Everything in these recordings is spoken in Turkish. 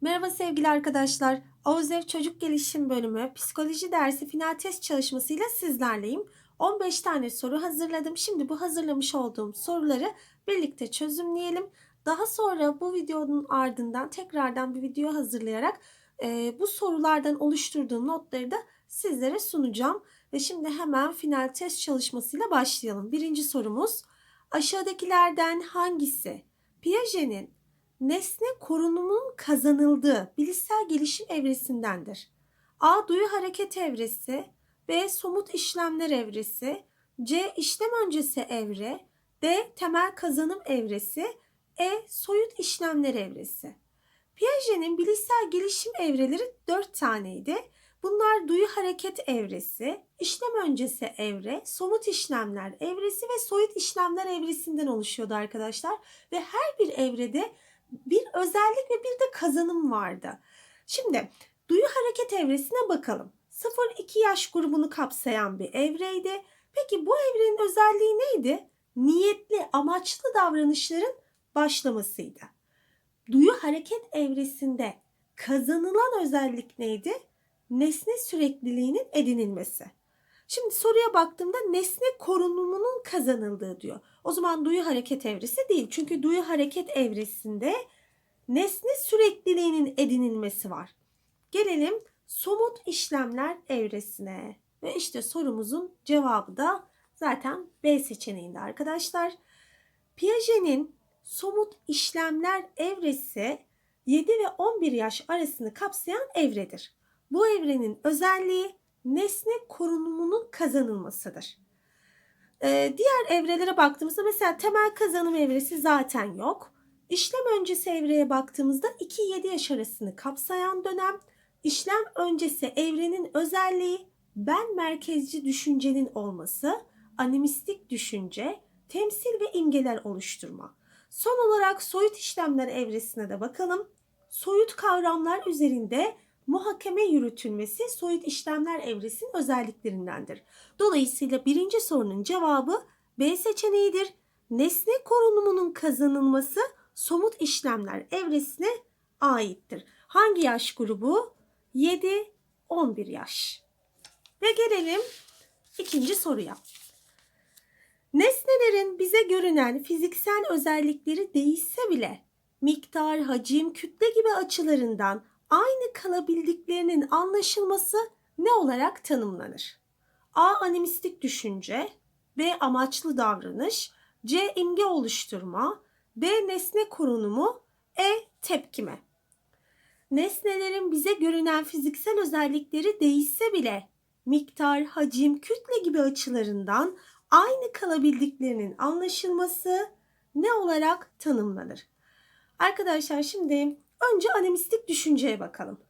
Merhaba sevgili arkadaşlar. Oğuzev Çocuk Gelişim Bölümü Psikoloji dersi final test çalışmasıyla sizlerleyim. 15 tane soru hazırladım. Şimdi bu hazırlamış olduğum soruları birlikte çözümleyelim. Daha sonra bu videonun ardından tekrardan bir video hazırlayarak e, bu sorulardan oluşturduğum notları da sizlere sunacağım. Ve şimdi hemen final test çalışmasıyla başlayalım. Birinci sorumuz aşağıdakilerden hangisi Piaget'in nesne korunumunun kazanıldığı bilişsel gelişim evresindendir. A. Duyu hareket evresi B. Somut işlemler evresi C. işlem öncesi evre D. Temel kazanım evresi E. Soyut işlemler evresi Piaget'in bilişsel gelişim evreleri dört taneydi. Bunlar duyu hareket evresi, işlem öncesi evre, somut işlemler evresi ve soyut işlemler evresinden oluşuyordu arkadaşlar. Ve her bir evrede bir özellik ve bir de kazanım vardı. Şimdi duyu hareket evresine bakalım. 0-2 yaş grubunu kapsayan bir evreydi. Peki bu evrenin özelliği neydi? Niyetli, amaçlı davranışların başlamasıydı. Duyu hareket evresinde kazanılan özellik neydi? Nesne sürekliliğinin edinilmesi. Şimdi soruya baktığımda nesne korunumunun kazanıldığı diyor. O zaman duyu hareket evresi değil. Çünkü duyu hareket evresinde nesne sürekliliğinin edinilmesi var. Gelelim somut işlemler evresine. Ve işte sorumuzun cevabı da zaten B seçeneğinde arkadaşlar. Piaget'in somut işlemler evresi 7 ve 11 yaş arasını kapsayan evredir. Bu evrenin özelliği nesne korunumunun kazanılmasıdır. Ee, diğer evrelere baktığımızda mesela temel kazanım evresi zaten yok. İşlem öncesi evreye baktığımızda 2-7 yaş arasını kapsayan dönem. İşlem öncesi evrenin özelliği ben merkezci düşüncenin olması, animistik düşünce, temsil ve imgeler oluşturma. Son olarak soyut işlemler evresine de bakalım. Soyut kavramlar üzerinde muhakeme yürütülmesi soyut işlemler evresinin özelliklerindendir. Dolayısıyla birinci sorunun cevabı B seçeneğidir. Nesne korunumunun kazanılması somut işlemler evresine aittir. Hangi yaş grubu? 7-11 yaş. Ve gelelim ikinci soruya. Nesnelerin bize görünen fiziksel özellikleri değişse bile miktar, hacim, kütle gibi açılarından aynı kalabildiklerinin anlaşılması ne olarak tanımlanır? A. Animistik düşünce B. Amaçlı davranış C. imge oluşturma D. Nesne korunumu E. Tepkime Nesnelerin bize görünen fiziksel özellikleri değişse bile miktar, hacim, kütle gibi açılarından aynı kalabildiklerinin anlaşılması ne olarak tanımlanır? Arkadaşlar şimdi Önce animistik düşünceye bakalım.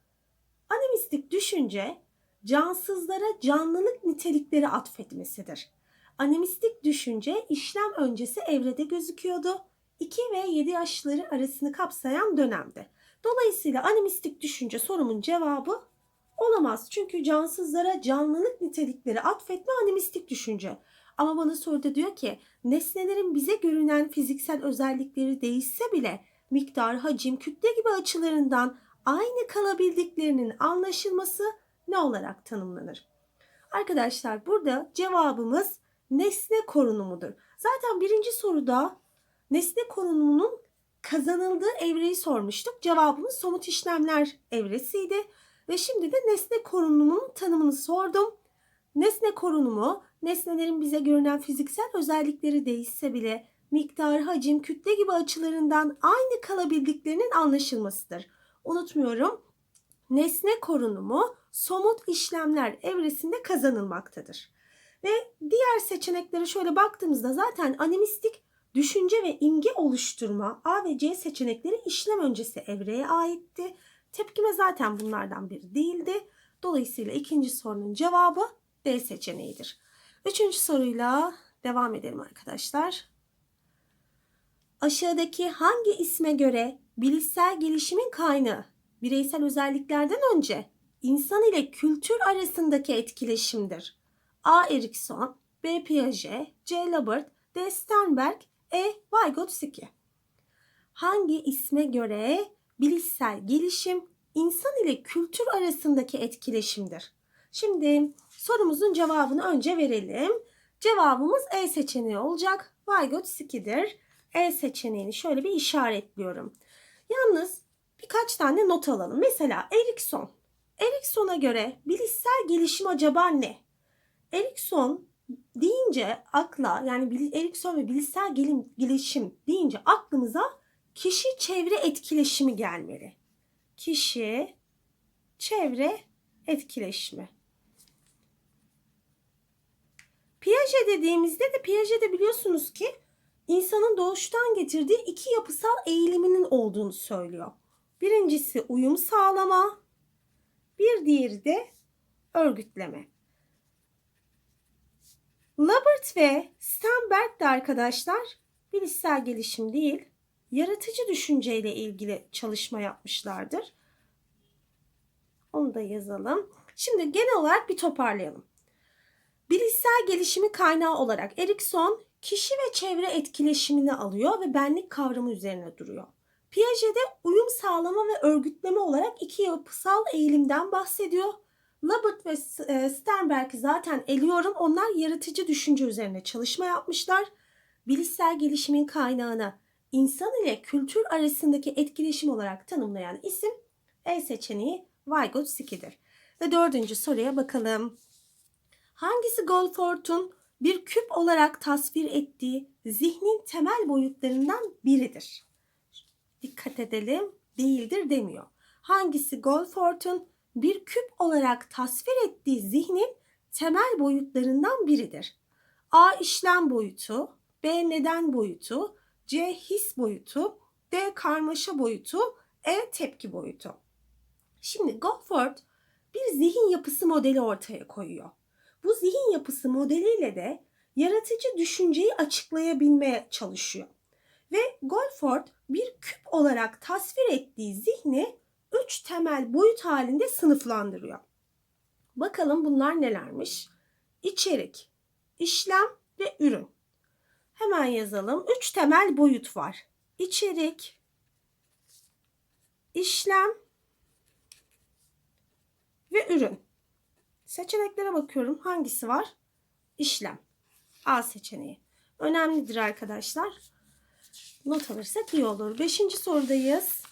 Animistik düşünce cansızlara canlılık nitelikleri atfetmesidir. Animistik düşünce işlem öncesi evrede gözüküyordu. 2 ve 7 yaşları arasını kapsayan dönemde. Dolayısıyla animistik düşünce sorumun cevabı olamaz. Çünkü cansızlara canlılık nitelikleri atfetme animistik düşünce. Ama bana soruda diyor ki nesnelerin bize görünen fiziksel özellikleri değişse bile miktar, hacim, kütle gibi açılarından aynı kalabildiklerinin anlaşılması ne olarak tanımlanır? Arkadaşlar burada cevabımız nesne korunumudur. Zaten birinci soruda nesne korunumunun kazanıldığı evreyi sormuştuk. Cevabımız somut işlemler evresiydi. Ve şimdi de nesne korunumunun tanımını sordum. Nesne korunumu, nesnelerin bize görünen fiziksel özellikleri değişse bile miktar, hacim, kütle gibi açılarından aynı kalabildiklerinin anlaşılmasıdır. Unutmuyorum. Nesne korunumu somut işlemler evresinde kazanılmaktadır. Ve diğer seçeneklere şöyle baktığımızda zaten animistik düşünce ve imge oluşturma A ve C seçenekleri işlem öncesi evreye aitti. Tepkime zaten bunlardan biri değildi. Dolayısıyla ikinci sorunun cevabı D seçeneğidir. Üçüncü soruyla devam edelim arkadaşlar aşağıdaki hangi isme göre bilişsel gelişimin kaynağı bireysel özelliklerden önce insan ile kültür arasındaki etkileşimdir? A. Erikson, B. Piaget, C. Labert, D. Sternberg, E. Vygotsky. Hangi isme göre bilişsel gelişim insan ile kültür arasındaki etkileşimdir. Şimdi sorumuzun cevabını önce verelim. Cevabımız E seçeneği olacak. Vygotsky'dir. E seçeneğini şöyle bir işaretliyorum. Yalnız birkaç tane not alalım. Mesela Erikson. Erikson'a göre bilişsel gelişim acaba ne? Erikson deyince akla yani Erikson ve bilişsel gelişim deyince aklımıza kişi çevre etkileşimi gelmeli. Kişi çevre etkileşimi. Piaget dediğimizde de Piaget'de biliyorsunuz ki insanın doğuştan getirdiği iki yapısal eğiliminin olduğunu söylüyor. Birincisi uyum sağlama, bir diğeri de örgütleme. Labert ve Sternberg de arkadaşlar bilişsel gelişim değil, yaratıcı düşünceyle ilgili çalışma yapmışlardır. Onu da yazalım. Şimdi genel olarak bir toparlayalım. Bilişsel gelişimi kaynağı olarak Erikson kişi ve çevre etkileşimini alıyor ve benlik kavramı üzerine duruyor. Piaget'de uyum sağlama ve örgütleme olarak iki yapısal eğilimden bahsediyor. Labert ve e, Sternberg zaten eliyorum. Onlar yaratıcı düşünce üzerine çalışma yapmışlar. Bilişsel gelişimin kaynağına insan ile kültür arasındaki etkileşim olarak tanımlayan isim E seçeneği Vygotsky'dir. Ve dördüncü soruya bakalım. Hangisi Goldfort'un bir küp olarak tasvir ettiği zihnin temel boyutlarından biridir? Dikkat edelim, değildir demiyor. Hangisi Goldfort'un bir küp olarak tasvir ettiği zihnin temel boyutlarından biridir? A işlem boyutu, B neden boyutu, C his boyutu, D karmaşa boyutu, E tepki boyutu. Şimdi Goldford bir zihin yapısı modeli ortaya koyuyor. Bu zihin yapısı modeliyle de yaratıcı düşünceyi açıklayabilmeye çalışıyor. Ve Goldford bir küp olarak tasvir ettiği zihni üç temel boyut halinde sınıflandırıyor. Bakalım bunlar nelermiş? İçerik, işlem ve ürün. Hemen yazalım. Üç temel boyut var. İçerik, işlem ve ürün. Seçeneklere bakıyorum. Hangisi var? İşlem. A seçeneği. Önemlidir arkadaşlar. Not alırsak iyi olur. Beşinci sorudayız.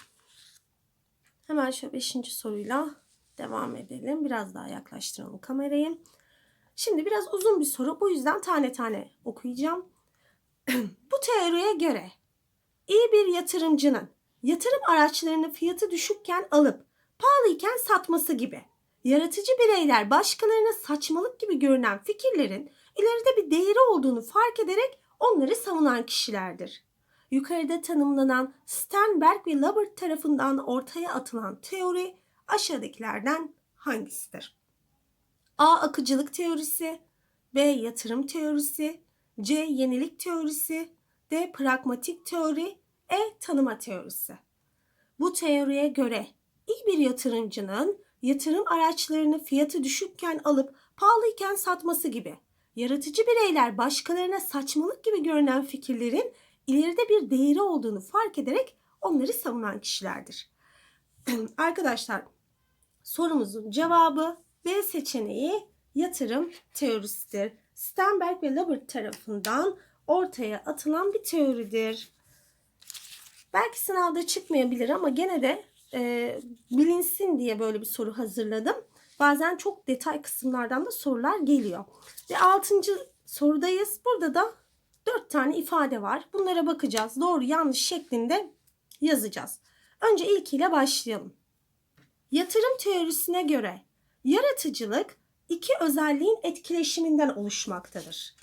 Hemen şu beşinci soruyla devam edelim. Biraz daha yaklaştıralım kamerayı. Şimdi biraz uzun bir soru. Bu yüzden tane tane okuyacağım. Bu teoriye göre iyi bir yatırımcının yatırım araçlarını fiyatı düşükken alıp pahalıyken satması gibi yaratıcı bireyler başkalarına saçmalık gibi görünen fikirlerin ileride bir değeri olduğunu fark ederek onları savunan kişilerdir. Yukarıda tanımlanan Sternberg ve Labert tarafından ortaya atılan teori aşağıdakilerden hangisidir? A. Akıcılık teorisi B. Yatırım teorisi C. Yenilik teorisi D. Pragmatik teori E. Tanıma teorisi Bu teoriye göre iyi bir yatırımcının yatırım araçlarını fiyatı düşükken alıp pahalıyken satması gibi yaratıcı bireyler başkalarına saçmalık gibi görünen fikirlerin ileride bir değeri olduğunu fark ederek onları savunan kişilerdir. Arkadaşlar sorumuzun cevabı B seçeneği yatırım teorisidir. Sternberg ve Labert tarafından ortaya atılan bir teoridir. Belki sınavda çıkmayabilir ama gene de e, bilinsin diye böyle bir soru hazırladım. Bazen çok detay kısımlardan da sorular geliyor. Ve altıncı sorudayız. Burada da dört tane ifade var. Bunlara bakacağız. Doğru yanlış şeklinde yazacağız. Önce ilkiyle başlayalım. Yatırım teorisine göre yaratıcılık iki özelliğin etkileşiminden oluşmaktadır.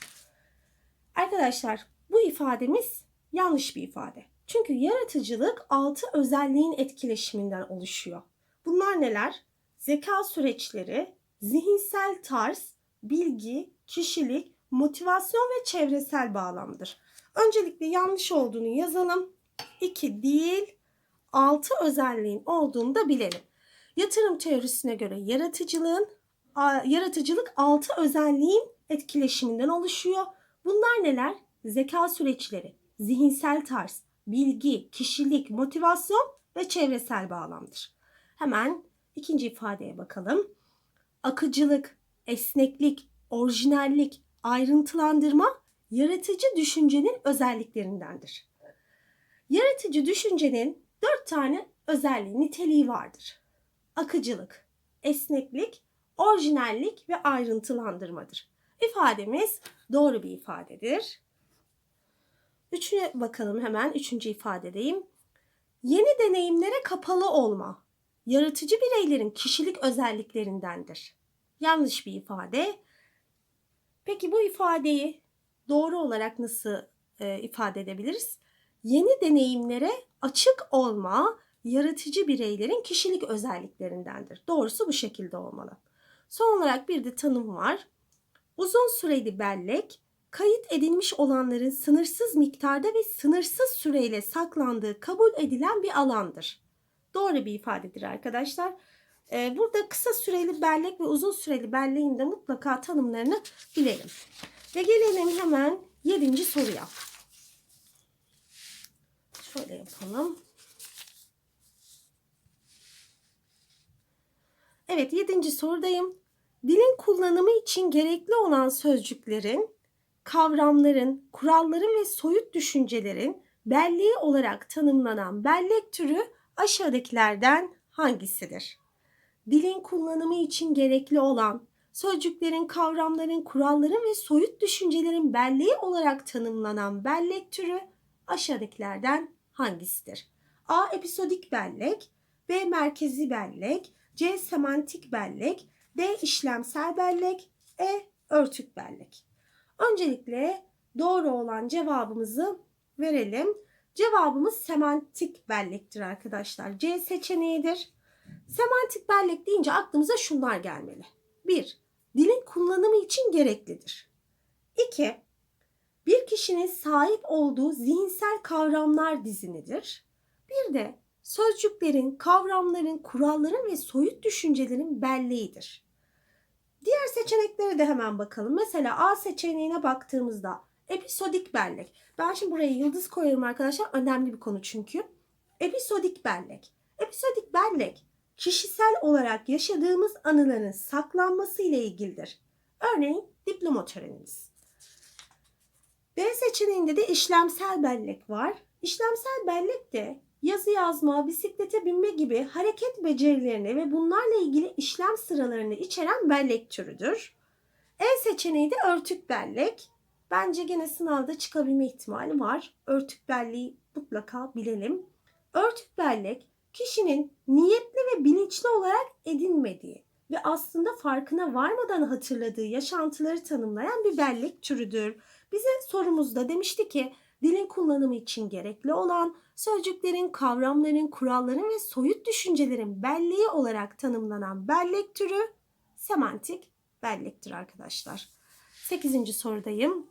Arkadaşlar bu ifademiz yanlış bir ifade. Çünkü yaratıcılık altı özelliğin etkileşiminden oluşuyor. Bunlar neler? Zeka süreçleri, zihinsel tarz, bilgi, kişilik, motivasyon ve çevresel bağlamdır. Öncelikle yanlış olduğunu yazalım. 2 değil, 6 özelliğin olduğunu da bilelim. Yatırım teorisine göre yaratıcılığın yaratıcılık 6 özelliğin etkileşiminden oluşuyor. Bunlar neler? Zeka süreçleri, zihinsel tarz, bilgi, kişilik, motivasyon ve çevresel bağlamdır. Hemen ikinci ifadeye bakalım. Akıcılık, esneklik, orijinallik, ayrıntılandırma yaratıcı düşüncenin özelliklerindendir. Yaratıcı düşüncenin dört tane özelliği, niteliği vardır. Akıcılık, esneklik, orijinallik ve ayrıntılandırmadır. İfademiz doğru bir ifadedir. Üçüne bakalım hemen. Üçüncü ifadedeyim. Yeni deneyimlere kapalı olma. Yaratıcı bireylerin kişilik özelliklerindendir. Yanlış bir ifade. Peki bu ifadeyi doğru olarak nasıl e, ifade edebiliriz? Yeni deneyimlere açık olma yaratıcı bireylerin kişilik özelliklerindendir. Doğrusu bu şekilde olmalı. Son olarak bir de tanım var. Uzun süreli bellek, kayıt edilmiş olanların sınırsız miktarda ve sınırsız süreyle saklandığı kabul edilen bir alandır. Doğru bir ifadedir arkadaşlar. Ee, burada kısa süreli bellek ve uzun süreli belleğin de mutlaka tanımlarını bilelim. Ve gelelim hemen yedinci soruya. Şöyle yapalım. Evet yedinci sorudayım. Dilin kullanımı için gerekli olan sözcüklerin, kavramların, kuralların ve soyut düşüncelerin belleği olarak tanımlanan bellek türü aşağıdakilerden hangisidir? Dilin kullanımı için gerekli olan sözcüklerin, kavramların, kuralların ve soyut düşüncelerin belleği olarak tanımlanan bellek türü aşağıdakilerden hangisidir? A. Episodik bellek B. Merkezi bellek C. Semantik bellek D. işlemsel bellek E. Örtük bellek. Öncelikle doğru olan cevabımızı verelim. Cevabımız semantik bellektir arkadaşlar. C seçeneğidir. Semantik bellek deyince aklımıza şunlar gelmeli. 1. Dilin kullanımı için gereklidir. 2. Bir kişinin sahip olduğu zihinsel kavramlar dizinidir. Bir de sözcüklerin, kavramların, kuralların ve soyut düşüncelerin belleğidir. Diğer seçeneklere de hemen bakalım. Mesela A seçeneğine baktığımızda episodik bellek. Ben şimdi buraya yıldız koyarım arkadaşlar. Önemli bir konu çünkü. Episodik bellek. Episodik bellek kişisel olarak yaşadığımız anıların saklanması ile ilgilidir. Örneğin diploma törenimiz. B seçeneğinde de işlemsel bellek var. İşlemsel bellek de yazı yazma, bisiklete binme gibi hareket becerilerini ve bunlarla ilgili işlem sıralarını içeren bellek türüdür. E seçeneği de örtük bellek. Bence gene sınavda çıkabilme ihtimali var. Örtük belleği mutlaka bilelim. Örtük bellek kişinin niyetli ve bilinçli olarak edinmediği ve aslında farkına varmadan hatırladığı yaşantıları tanımlayan bir bellek türüdür. Bize sorumuzda demişti ki dilin kullanımı için gerekli olan sözcüklerin, kavramların, kuralların ve soyut düşüncelerin belleği olarak tanımlanan bellek türü semantik bellektir arkadaşlar. 8. sorudayım.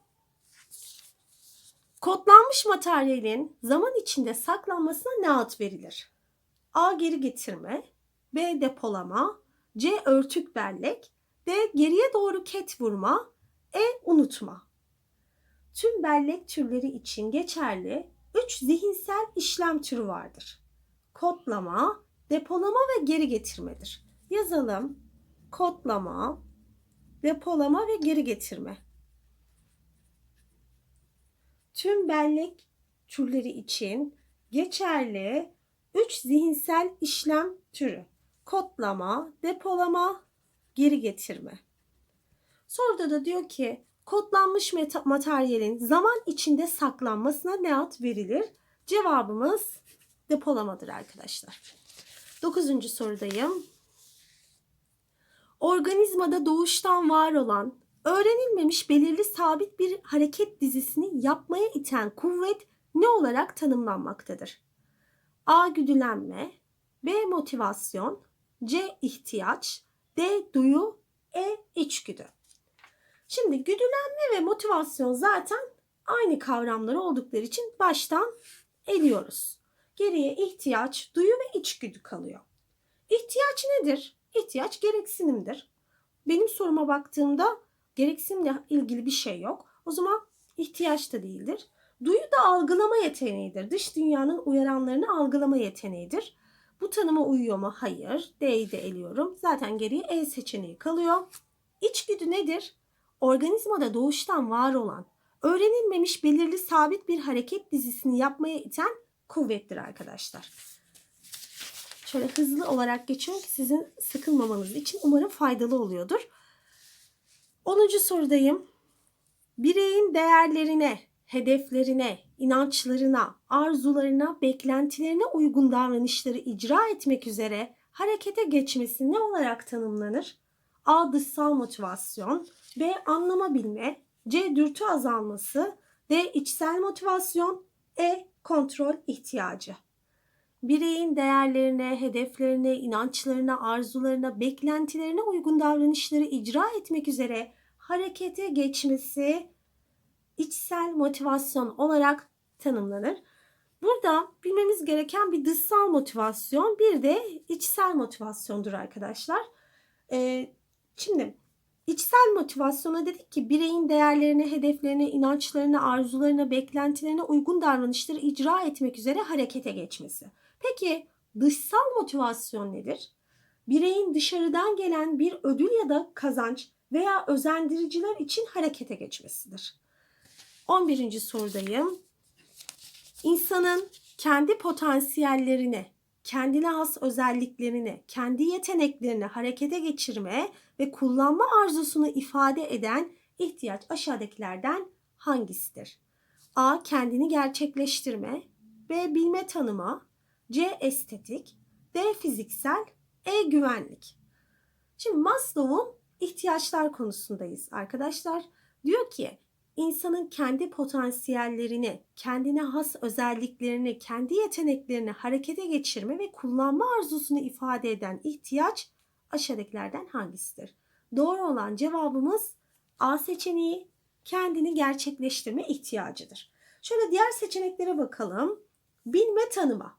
Kodlanmış materyalin zaman içinde saklanmasına ne ad verilir? A. Geri getirme B. Depolama C. Örtük bellek D. Geriye doğru ket vurma E. Unutma Tüm bellek türleri için geçerli 3 zihinsel işlem türü vardır. Kodlama, depolama ve geri getirmedir. Yazalım. Kodlama, depolama ve geri getirme. Tüm bellek türleri için geçerli 3 zihinsel işlem türü. Kodlama, depolama, geri getirme. Soruda da diyor ki kodlanmış materyalin zaman içinde saklanmasına ne ad verilir? Cevabımız depolamadır arkadaşlar. Dokuzuncu sorudayım. Organizmada doğuştan var olan, öğrenilmemiş belirli sabit bir hareket dizisini yapmaya iten kuvvet ne olarak tanımlanmaktadır? A. Güdülenme B. Motivasyon C. ihtiyaç D. Duyu E. içgüdü. Şimdi güdülenme ve motivasyon zaten aynı kavramlar oldukları için baştan eliyoruz. Geriye ihtiyaç, duyu ve içgüdü kalıyor. İhtiyaç nedir? İhtiyaç gereksinimdir. Benim soruma baktığımda gereksinimle ilgili bir şey yok. O zaman ihtiyaç da değildir. Duyu da algılama yeteneğidir. Dış dünyanın uyaranlarını algılama yeteneğidir. Bu tanıma uyuyor mu? Hayır. D'yi de eliyorum. Zaten geriye E seçeneği kalıyor. İçgüdü nedir? Organizmada doğuştan var olan, öğrenilmemiş belirli sabit bir hareket dizisini yapmaya iten kuvvettir arkadaşlar. Şöyle hızlı olarak geçiyorum ki sizin sıkılmamanız için umarım faydalı oluyordur. 10. sorudayım. Bireyin değerlerine, hedeflerine, inançlarına, arzularına, beklentilerine uygun davranışları icra etmek üzere harekete geçmesi ne olarak tanımlanır? A. Dışsal motivasyon B. Anlama bilme C. Dürtü azalması D. içsel motivasyon E. Kontrol ihtiyacı bireyin değerlerine, hedeflerine, inançlarına, arzularına, beklentilerine uygun davranışları icra etmek üzere harekete geçmesi içsel motivasyon olarak tanımlanır. Burada bilmemiz gereken bir dışsal motivasyon, bir de içsel motivasyondur arkadaşlar. Ee, şimdi içsel motivasyona dedik ki bireyin değerlerine, hedeflerine, inançlarına, arzularına, beklentilerine uygun davranışları icra etmek üzere harekete geçmesi. Peki dışsal motivasyon nedir? Bireyin dışarıdan gelen bir ödül ya da kazanç veya özendiriciler için harekete geçmesidir. 11. sorudayım. İnsanın kendi potansiyellerini, kendine has özelliklerini, kendi yeteneklerini harekete geçirme ve kullanma arzusunu ifade eden ihtiyaç aşağıdakilerden hangisidir? A. Kendini gerçekleştirme B. Bilme tanıma C. Estetik D. Fiziksel E. Güvenlik Şimdi Maslow'un ihtiyaçlar konusundayız arkadaşlar. Diyor ki insanın kendi potansiyellerini, kendine has özelliklerini, kendi yeteneklerini harekete geçirme ve kullanma arzusunu ifade eden ihtiyaç aşağıdakilerden hangisidir? Doğru olan cevabımız A seçeneği kendini gerçekleştirme ihtiyacıdır. Şöyle diğer seçeneklere bakalım. Bilme tanıma.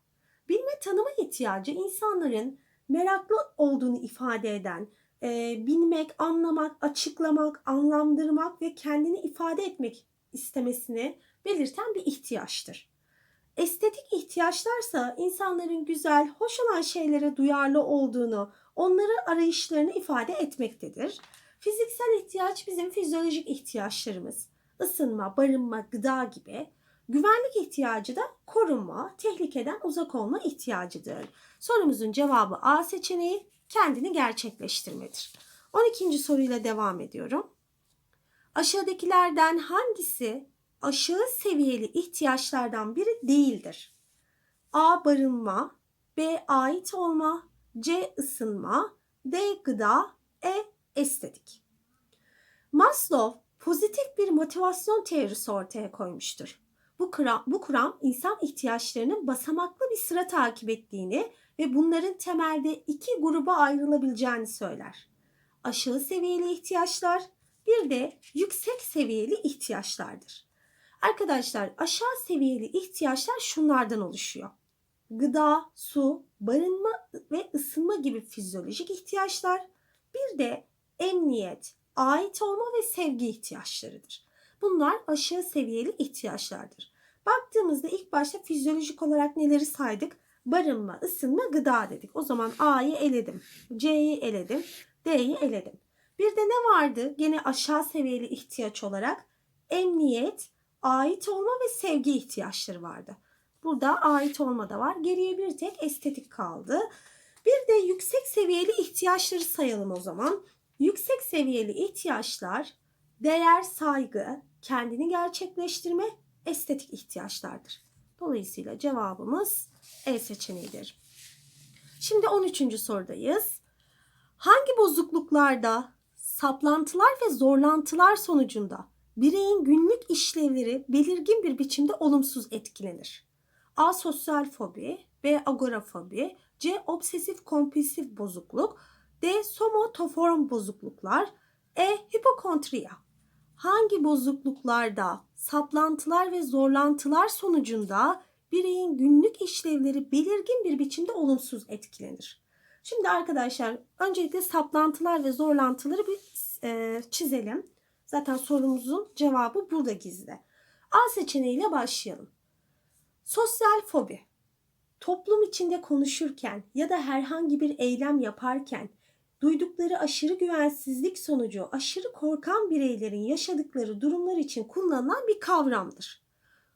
Bilme tanıma ihtiyacı insanların meraklı olduğunu ifade eden, e, bilmek, anlamak, açıklamak, anlamdırmak ve kendini ifade etmek istemesini belirten bir ihtiyaçtır. Estetik ihtiyaçlarsa insanların güzel, hoş olan şeylere duyarlı olduğunu, onları arayışlarını ifade etmektedir. Fiziksel ihtiyaç bizim fizyolojik ihtiyaçlarımız. Isınma, barınma, gıda gibi. Güvenlik ihtiyacı da korunma, tehlikeden uzak olma ihtiyacıdır. Sorumuzun cevabı A seçeneği kendini gerçekleştirmedir. 12. soruyla devam ediyorum. Aşağıdakilerden hangisi aşağı seviyeli ihtiyaçlardan biri değildir? A. Barınma B. Ait olma C. ısınma D. Gıda E. Estetik Maslow pozitif bir motivasyon teorisi ortaya koymuştur. Bu kuram, bu kuram insan ihtiyaçlarının basamaklı bir sıra takip ettiğini ve bunların temelde iki gruba ayrılabileceğini söyler. Aşağı seviyeli ihtiyaçlar bir de yüksek seviyeli ihtiyaçlardır. Arkadaşlar aşağı seviyeli ihtiyaçlar şunlardan oluşuyor. Gıda, su, barınma ve ısınma gibi fizyolojik ihtiyaçlar, bir de emniyet, ait olma ve sevgi ihtiyaçlarıdır. Bunlar aşağı seviyeli ihtiyaçlardır. Baktığımızda ilk başta fizyolojik olarak neleri saydık? Barınma, ısınma, gıda dedik. O zaman A'yı eledim. C'yi eledim. D'yi eledim. Bir de ne vardı? Gene aşağı seviyeli ihtiyaç olarak emniyet, ait olma ve sevgi ihtiyaçları vardı. Burada ait olma da var. Geriye bir tek estetik kaldı. Bir de yüksek seviyeli ihtiyaçları sayalım o zaman. Yüksek seviyeli ihtiyaçlar değer, saygı, kendini gerçekleştirme, estetik ihtiyaçlardır. Dolayısıyla cevabımız E seçeneğidir. Şimdi 13. sorudayız. Hangi bozukluklarda saplantılar ve zorlantılar sonucunda bireyin günlük işlevleri belirgin bir biçimde olumsuz etkilenir? A. Sosyal fobi B. Agorafobi C. Obsesif kompulsif bozukluk D. Somotoform bozukluklar E. Hipokontriya hangi bozukluklarda, saplantılar ve zorlantılar sonucunda bireyin günlük işlevleri belirgin bir biçimde olumsuz etkilenir. Şimdi arkadaşlar öncelikle saplantılar ve zorlantıları bir e, çizelim. Zaten sorumuzun cevabı burada gizli. A seçeneğiyle başlayalım. Sosyal fobi. Toplum içinde konuşurken ya da herhangi bir eylem yaparken duydukları aşırı güvensizlik sonucu aşırı korkan bireylerin yaşadıkları durumlar için kullanılan bir kavramdır.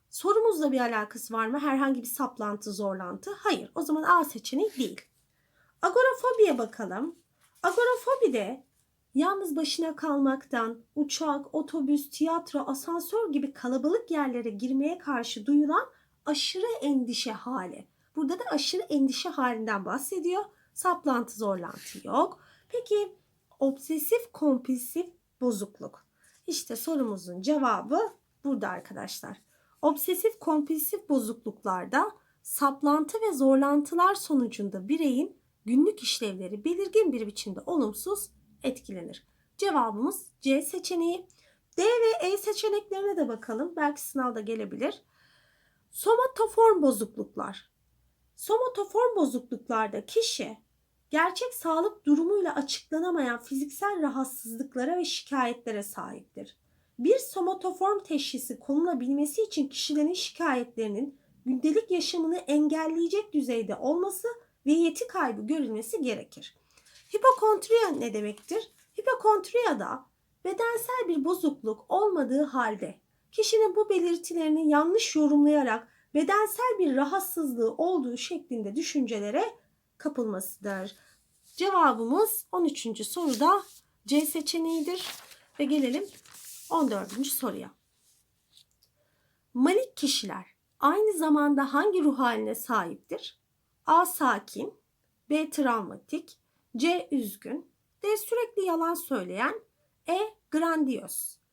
Sorumuzla bir alakası var mı? Herhangi bir saplantı, zorlantı? Hayır. O zaman A seçeneği değil. Agorafobiye bakalım. Agorafobi de yalnız başına kalmaktan, uçak, otobüs, tiyatro, asansör gibi kalabalık yerlere girmeye karşı duyulan aşırı endişe hali. Burada da aşırı endişe halinden bahsediyor. Saplantı, zorlantı yok. Peki obsesif kompulsif bozukluk. İşte sorumuzun cevabı burada arkadaşlar. Obsesif kompulsif bozukluklarda saplantı ve zorlantılar sonucunda bireyin günlük işlevleri belirgin bir biçimde olumsuz etkilenir. Cevabımız C seçeneği. D ve E seçeneklerine de bakalım. Belki sınavda gelebilir. Somatoform bozukluklar. Somatoform bozukluklarda kişi gerçek sağlık durumuyla açıklanamayan fiziksel rahatsızlıklara ve şikayetlere sahiptir. Bir somatoform teşhisi konulabilmesi için kişilerin şikayetlerinin gündelik yaşamını engelleyecek düzeyde olması ve yeti kaybı görülmesi gerekir. Hipokondriya ne demektir? Hipokondriyada bedensel bir bozukluk olmadığı halde kişinin bu belirtilerini yanlış yorumlayarak bedensel bir rahatsızlığı olduğu şeklinde düşüncelere kapılmasıdır. Cevabımız 13. soruda C seçeneğidir. Ve gelelim 14. soruya. Manik kişiler aynı zamanda hangi ruh haline sahiptir? A. Sakin B. Travmatik C. Üzgün D. Sürekli yalan söyleyen E. Grandiyoz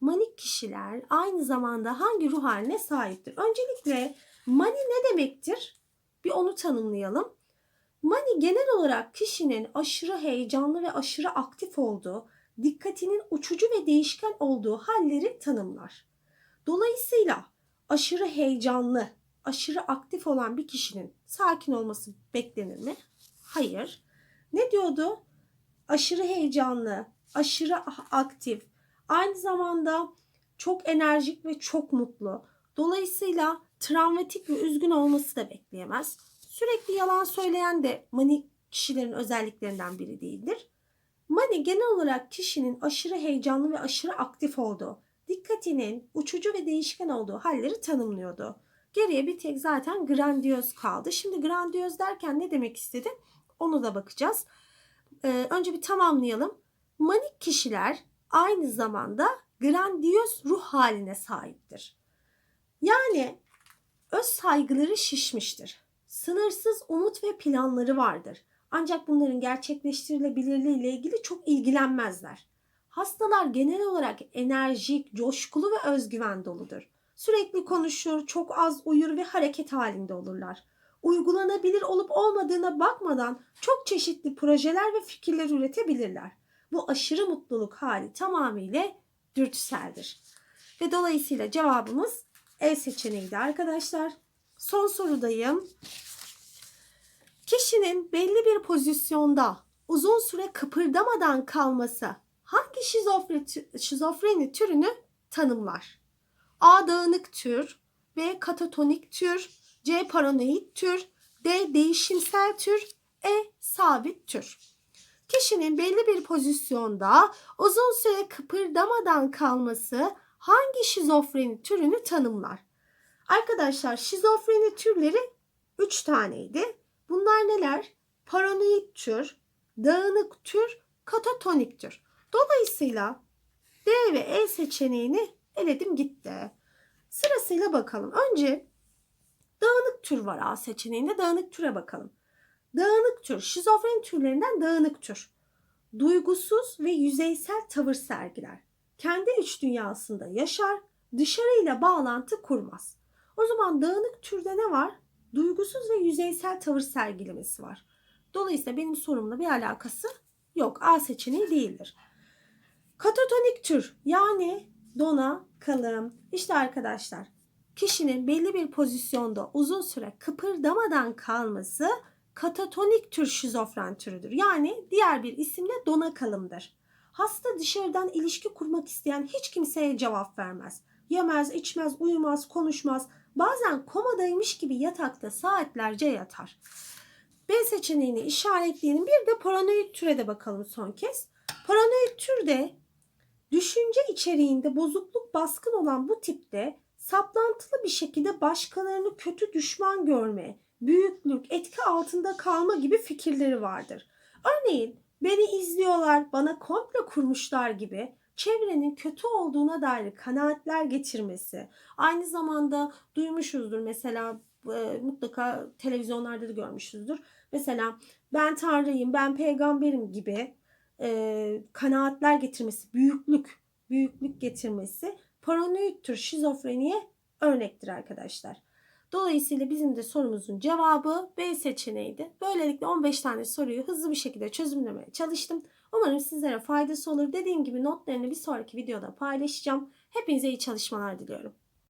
Manik kişiler aynı zamanda hangi ruh haline sahiptir? Öncelikle mani ne demektir? Bir onu tanımlayalım. Mani genel olarak kişinin aşırı heyecanlı ve aşırı aktif olduğu, dikkatinin uçucu ve değişken olduğu halleri tanımlar. Dolayısıyla aşırı heyecanlı, aşırı aktif olan bir kişinin sakin olması beklenir mi? Hayır. Ne diyordu? Aşırı heyecanlı, aşırı aktif, aynı zamanda çok enerjik ve çok mutlu. Dolayısıyla travmatik ve üzgün olması da bekleyemez. Sürekli yalan söyleyen de mani kişilerin özelliklerinden biri değildir. Mani genel olarak kişinin aşırı heyecanlı ve aşırı aktif olduğu, dikkatinin uçucu ve değişken olduğu halleri tanımlıyordu. Geriye bir tek zaten grandiyoz kaldı. Şimdi grandiyoz derken ne demek istedim? Onu da bakacağız. Ee, önce bir tamamlayalım. Manik kişiler aynı zamanda grandiyoz ruh haline sahiptir. Yani öz saygıları şişmiştir. Sınırsız umut ve planları vardır. Ancak bunların gerçekleştirilebilirliği ile ilgili çok ilgilenmezler. Hastalar genel olarak enerjik, coşkulu ve özgüven doludur. Sürekli konuşur, çok az uyur ve hareket halinde olurlar. Uygulanabilir olup olmadığına bakmadan çok çeşitli projeler ve fikirler üretebilirler. Bu aşırı mutluluk hali tamamıyla dürtüseldir. Ve dolayısıyla cevabımız E seçeneğiydi arkadaşlar. Son sorudayım. Kişinin belli bir pozisyonda uzun süre kıpırdamadan kalması hangi şizofreni, şizofreni türünü tanımlar? A. Dağınık tür B. Katatonik tür C. Paranoid tür D. Değişimsel tür E. Sabit tür. Kişinin belli bir pozisyonda uzun süre kıpırdamadan kalması hangi şizofreni türünü tanımlar? Arkadaşlar şizofreni türleri 3 taneydi. Bunlar neler? Paranoid tür, dağınık tür, katatonik tür. Dolayısıyla D ve E seçeneğini eledim gitti. Sırasıyla bakalım. Önce dağınık tür var A seçeneğinde. Dağınık türe bakalım. Dağınık tür, şizofreni türlerinden dağınık tür. Duygusuz ve yüzeysel tavır sergiler. Kendi iç dünyasında yaşar, dışarıyla bağlantı kurmaz. O zaman dağınık türde ne var? Duygusuz ve yüzeysel tavır sergilemesi var. Dolayısıyla benim sorumla bir alakası yok. A seçeneği değildir. Katatonik tür yani dona, kalım. İşte arkadaşlar kişinin belli bir pozisyonda uzun süre kıpırdamadan kalması katatonik tür şizofren türüdür. Yani diğer bir isimle dona kalımdır. Hasta dışarıdan ilişki kurmak isteyen hiç kimseye cevap vermez. Yemez, içmez, uyumaz, konuşmaz. Bazen komadaymış gibi yatakta saatlerce yatar. B seçeneğini işaretleyelim. Bir de paranoid türe de bakalım son kez. Paranoid türde düşünce içeriğinde bozukluk baskın olan bu tipte saplantılı bir şekilde başkalarını kötü düşman görme, büyüklük, etki altında kalma gibi fikirleri vardır. Örneğin beni izliyorlar, bana komplo kurmuşlar gibi çevrenin kötü olduğuna dair kanaatler getirmesi. Aynı zamanda duymuşuzdur mesela e, mutlaka televizyonlarda da görmüşüzdür. Mesela ben tanrıyım, ben peygamberim gibi e, kanaatler getirmesi, büyüklük, büyüklük getirmesi paranoid tür şizofreniye örnektir arkadaşlar. Dolayısıyla bizim de sorumuzun cevabı B seçeneğiydi. Böylelikle 15 tane soruyu hızlı bir şekilde çözümlemeye çalıştım. Umarım sizlere faydası olur. Dediğim gibi notlarını bir sonraki videoda paylaşacağım. Hepinize iyi çalışmalar diliyorum.